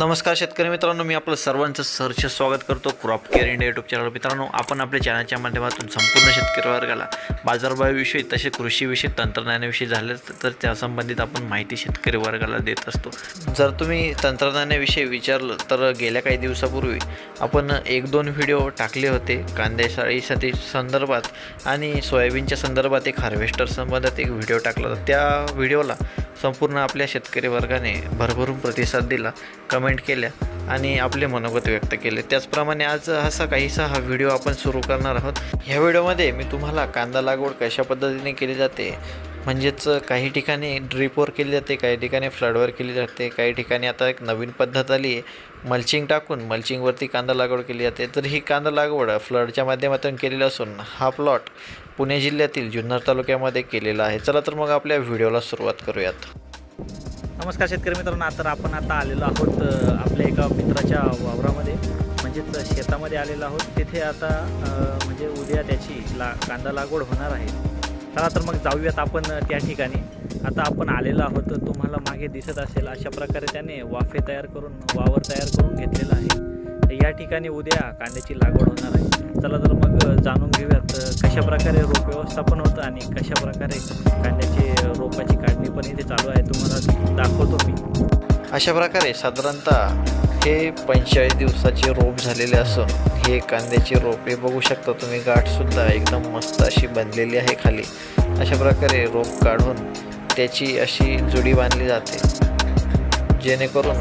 नमस्कार शेतकरी मित्रांनो मी आपलं सर्वांचं सहर्ष स्वागत करतो crop care India YouTube channel मित्रांनो आपण आपल्या चॅनलच्या माध्यमातून संपूर्ण शेतकरी वर्गाला बाजारभावाविषयी तसे कृषीविषयी तंत्रज्ञानाविषयी झाले तर त्या संबंधित आपण माहिती शेतकरी वर्गाला देत असतो. जर तुम्ही तंत्रज्ञानाविषयी विचारलं तर गेल्या काही दिवसापूर्वी आपण एक दोन व्हिडिओ टाकले होते. कांद्याशाळीसाठी संदर्भात आणि सोयाबीनच्या संदर्भात एक हार्वेस्टर संबंधात एक व्हिडिओ टाकला होता. त्या व्हिडिओला संपूर्ण आपल्या शेतकरी वर्गाने भरभरून प्रतिसाद दिला कमेंट केल्या आणि आपले मनोगत व्यक्त केले. त्याचप्रमाणे आज असा काहीसा हा व्हिडिओ आपण सुरू करणार आहोत. ह्या व्हिडिओमध्ये मी तुम्हाला कांदा लागवड कशा पद्धतीने केली जाते म्हणजेच काही ठिकाणी ड्रीपवर केली जाते काही ठिकाणी फ्लडवर केली जाते काही ठिकाणी आता एक नवीन पद्धत आली आहे मल्चिंग टाकून मल्चिंगवरती कांदा लागवड केली जाते. तर ही कांदा लागवड फ्लडच्या माध्यमातून केलेली असून हा प्लॉट पुणे जिल्ह्यातील जुन्नर तालुक्यामध्ये केलेला आहे. चला तर मग आपल्या व्हिडिओला सुरुवात करूयात. नमस्कार शेतकरी मित्रांनो तर आपण आता आलेलो आहोत आपल्या एका मित्राच्या वावरामध्ये म्हणजेच शेतामध्ये आलेलो आहोत. तिथे आता म्हणजे उद्या त्याची ला कांदा लागवड होणार आहे. चला तर मग जाऊयात आपण त्या ठिकाणी. आता आपण आलेलो आहोत तुम्हाला मागे दिसत असेल अशा प्रकारे त्याने वाफे तयार करून वावर तयार करून घेतलेला आहे. तर या ठिकाणी उद्या कांद्याची लागवड होणार आहे. चला तर मग जाणून घेऊयात कशा प्रकारे रोप व्यवस्थापन होतं आणि कशा प्रकारे कांद्याची रोपाची काढणी पण इथे चालू आहे. तुम्हाला दाखवतो मी. अशा प्रकारे साधारणतः हे पंचेचाळीस दिवसाचे रोप झालेले असून हे कांद्याची रोपे बघू शकता तुम्ही. गाठसुद्धा एकदम मस्त अशी बनलेली आहे खाली. अशा प्रकारे रोप काढून त्याची अशी जुडी बांधली जाते. जेणेकरून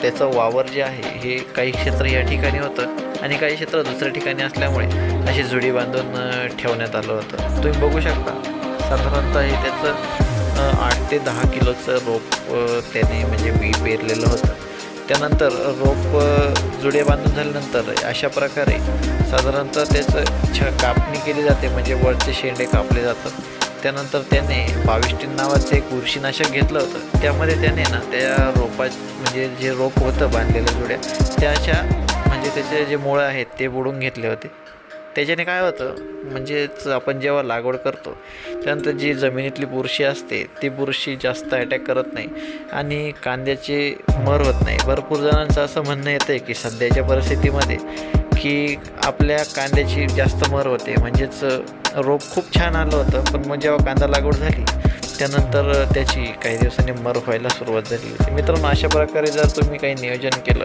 त्याचं वावर जे आहे हे काही क्षेत्र या ठिकाणी होतं आणि काही क्षेत्र दुसऱ्या ठिकाणी असल्यामुळे अशी जुडी बांधून ठेवण्यात आलं होतं. तुम्ही बघू शकता साधारणतः हे त्याचं आठ ते दहा किलोचं रोप त्याने म्हणजे बी पेरलेलं होतं. त्यानंतर रोप जुडे बांधून झाल्यानंतर अशा प्रकारे साधारणतः त्याचं छ कापणी केली जाते म्हणजे वरचे शेंडे कापले जातात. त्यानंतर त्याने बाविस्टीन नावाचं एक बुरशीनाशक घेतलं होतं. त्यामध्ये त्याने ना त्या रोपा म्हणजे जे रोप होतं बांधलेलं जुड्या त्याच्या म्हणजे त्याचे जे मुळं आहेत ते बुडून घेतले होते. त्याच्याने काय होतं म्हणजेच आपण जेव्हा लागवड करतो त्यानंतर जी जमिनीतली बुरशी असते ती बुरशी जास्त अटॅक करत नाही आणि कांद्याचे मर होत नाही. भरपूर जणांचं असं म्हणणं येतं आहे की सध्याच्या परिस्थितीमध्ये की आपल्या कांद्याची जास्त मर होते. म्हणजेच रोप खूप छान आलं होतं पण मग जेव्हा कांदा लागवड झाली त्यानंतर त्याची काही दिवसांनी मर व्हायला सुरुवात झाली होती. मित्रांनो अशा प्रकारे जर तुम्ही काही नियोजन केलं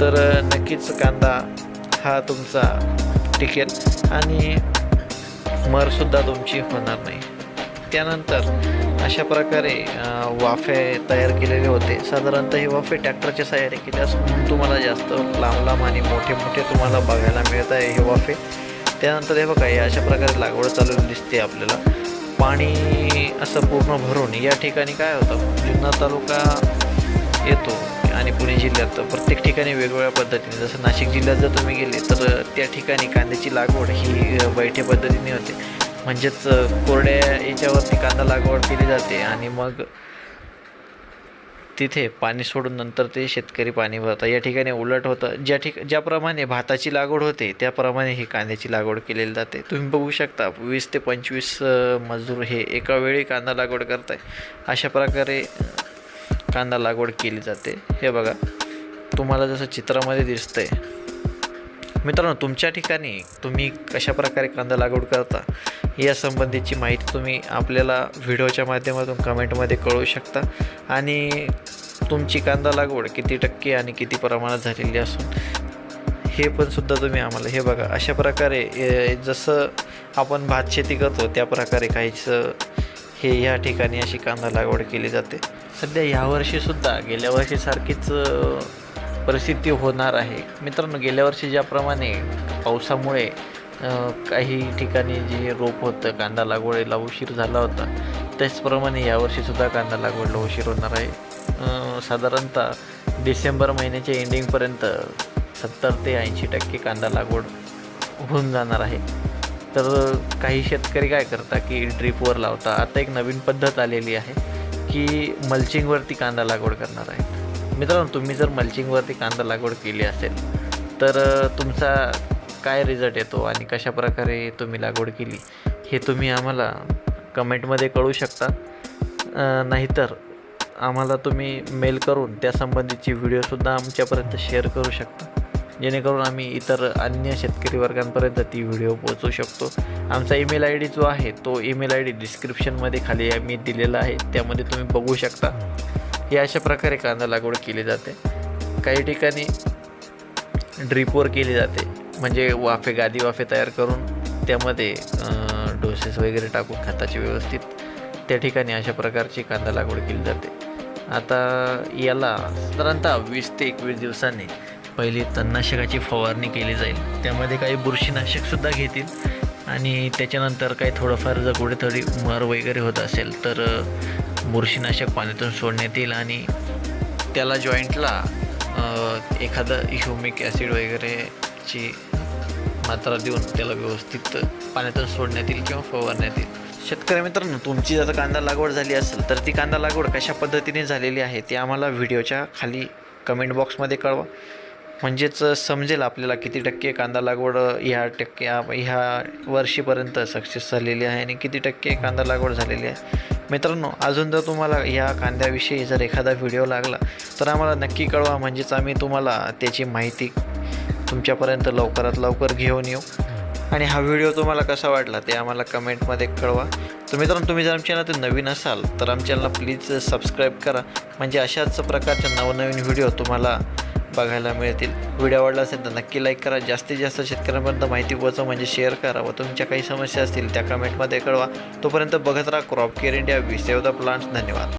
तर नक्कीच कांदा हा तुमचा टिकेल आणि मरसुद्धा तुमची होणार नाही. त्यानंतर अशा प्रकारे वाफे तयार केलेले होते. साधारणतः हे वाफे ट्रॅक्टरच्या सहाय्याने केले असून तुम्हाला जास्त लांब लांब आणि मोठे मोठे तुम्हाला बघायला मिळत आहे हे वाफे. त्यानंतर हे बघा हे अशा प्रकारे लागवड चालू दिसते आपल्याला. पाणी असं पूर्ण भरून या ठिकाणी काय होतं जुन्नर तालुका येतो आणि पुणे जिल्ह्यात. प्रत्येक ठिकाणी वेगवेगळ्या पद्धतीने जसं नाशिक जिल्ह्यात जर तुम्ही गेले तर त्या ठिकाणी कांद्याची लागवड ही बैठ्या पद्धतीने होते. म्हणजेच कोरड्या याच्यावरती कांदा लागवड केली जाते आणि मग तिथे पाणी सोडून नंतर ते शेतकरी पाणी भरतात. या ठिकाणी उलट होतं. ज्या ठिक ज्याप्रमाणे भाताची लागवड होते त्याप्रमाणे ही कांद्याची लागवड केलेली जाते. तुम्ही बघू शकता वीस ते पंचवीस मजूर हे एका वेळी कांदा लागवड करत आहे अशा प्रकारे कांदा लागवड केली जाते. हे बघा तुम्हाला जसं चित्रामध्ये दिसतंय मित्रांनो तुमच्या ठिकाणी तुम्ही कशा प्रकारे कांदा लागवड करता या संबंधीची माहिती तुम्ही आपल्याला व्हिडिओच्या माध्यमातून कमेंटमध्ये कळवू शकता. आणि तुमची कांदा लागवड किती टक्के आणि किती प्रमाणात झालेली असून हे पण सुद्धा तुम्ही आम्हाला हे बघा अशा प्रकारे जसं आपण भात शेती करतो त्या प्रकारे काहीच हे ह्या ठिकाणी अशी कांदा लागवड केली जाते. सध्या ह्यावर्षीसुद्धा गेल्या वर्षीसारखीच परिस्थिती होणार आहे. मित्रांनो गेल्या वर्षी ज्याप्रमाणे पावसामुळे काही ठिकाणी जे रोप होतं कांदा लागवडीला उशीर झाला होता त्याचप्रमाणे यावर्षीसुद्धा कांदा लागवडीला उशीर होणार आहे. साधारणतः डिसेंबर महिन्याच्या एंडिंगपर्यंत सत्तर ते ऐंशी टक्के कांदा लागवड होऊन जाणार आहे. तर काही शेतकरी काय करता की ड्रीपवर लावता आता एक नवीन पद्धत आलेली आहे की मल्चिंगवरती कांदा लागवड करणार आहे मित्रांनो तुम्ही जर मल्चिंगवरती कांदा लागवड केली असेल तर तुमचा काय रिझल्ट येतो आणि कशा प्रकारे तुम्ही लागवड केली हे तुम्ही आम्हाला कमेंटमध्ये कळू शकता. नाहीतर आम्हाला तुम्ही मेल करून त्यासंबंधीची व्हिडिओसुद्धा आमच्यापर्यंत शेअर करू शकता. जेणेकरून आम्ही इतर अन्य शेतकरी वर्गांपर्यंत ती व्हिडिओ पोहोचवू शकतो. आमचा ईमेल आय डी जो आहे तो ईमेल आय डी डिस्क्रिप्शनमध्ये खाली मी दिलेला आहे त्यामध्ये तुम्ही बघू शकता. ही अशा प्रकारे कांदा लागवड केली जाते. काही ठिकाणी ड्रीपवर केली जाते. म्हणजे वाफे गादी वाफे तयार करून त्यामध्ये डोसेस वगैरे टाकून खताची व्यवस्थित त्या ठिकाणी अशा प्रकारची कांदा लागवड केली जाते. आता याला साधारणतः वीस ते एकवीस दिवसांनी पहिली तणनाशकाची फवारणी केली जाईल. त्यामध्ये काही बुरशीनाशकसुद्धा घेतील आणि त्याच्यानंतर काही थोडंफार जर कुठेतरी मर वगैरे होत असेल तर बुरशीनाशक पाण्यातून सोडण्यात येईल आणि त्याला जॉईंटला एखादं ह्युमिक ॲसिड वगैरेची मात्रा देऊन त्याला व्यवस्थित पाण्यातून सोडण्यात येईल किंवा फवारण्यात येईल. शेतकरी मित्रांनो तुमची जर कांदा लागवड झाली असेल तर ती कांदा लागवड कशा पद्धतीने झालेली आहे ते आम्हाला व्हिडिओच्या खाली कमेंट बॉक्समध्ये कळवा. म्हणजेच समजेल आपल्याला किती टक्के कांदा लागवड ह्या टक्के ह्या वर्षीपर्यंत सक्सेस झालेली आहे आणि किती टक्के कांदा लागवड झालेली आहे. मित्रांनो अजून जर तुम्हाला या कांद्याविषयी जर एखादा व्हिडिओ लागला तर आम्हाला नक्की कळवा. म्हणजेच आम्ही तुम्हाला त्याची माहिती तुमच्यापर्यंत लवकरात लवकर घेऊन येऊ. आणि हा व्हिडिओ तुम्हाला कसा वाटला ते आम्हाला कमेंटमध्ये कळवा. तर मित्रांनो तुम्ही जर आमच्या ते नवीन असाल तर आमच्या चॅनलला प्लीज सबस्क्राईब करा. म्हणजे अशाच प्रकारच्या नवनवीन व्हिडिओ तुम्हाला बघायला मिळतील. व्हिडिओ आवडला असेल तर नक्की लाईक करा. जास्तीत जास्त शेतकऱ्यांपर्यंत माहिती पोहोचवा म्हणजे शेअर करा व तुमच्या काही समस्या असतील त्या कमेंटमध्ये कळवा. तोपर्यंत बघत राहा crop care India we save the plants धन्यवाद.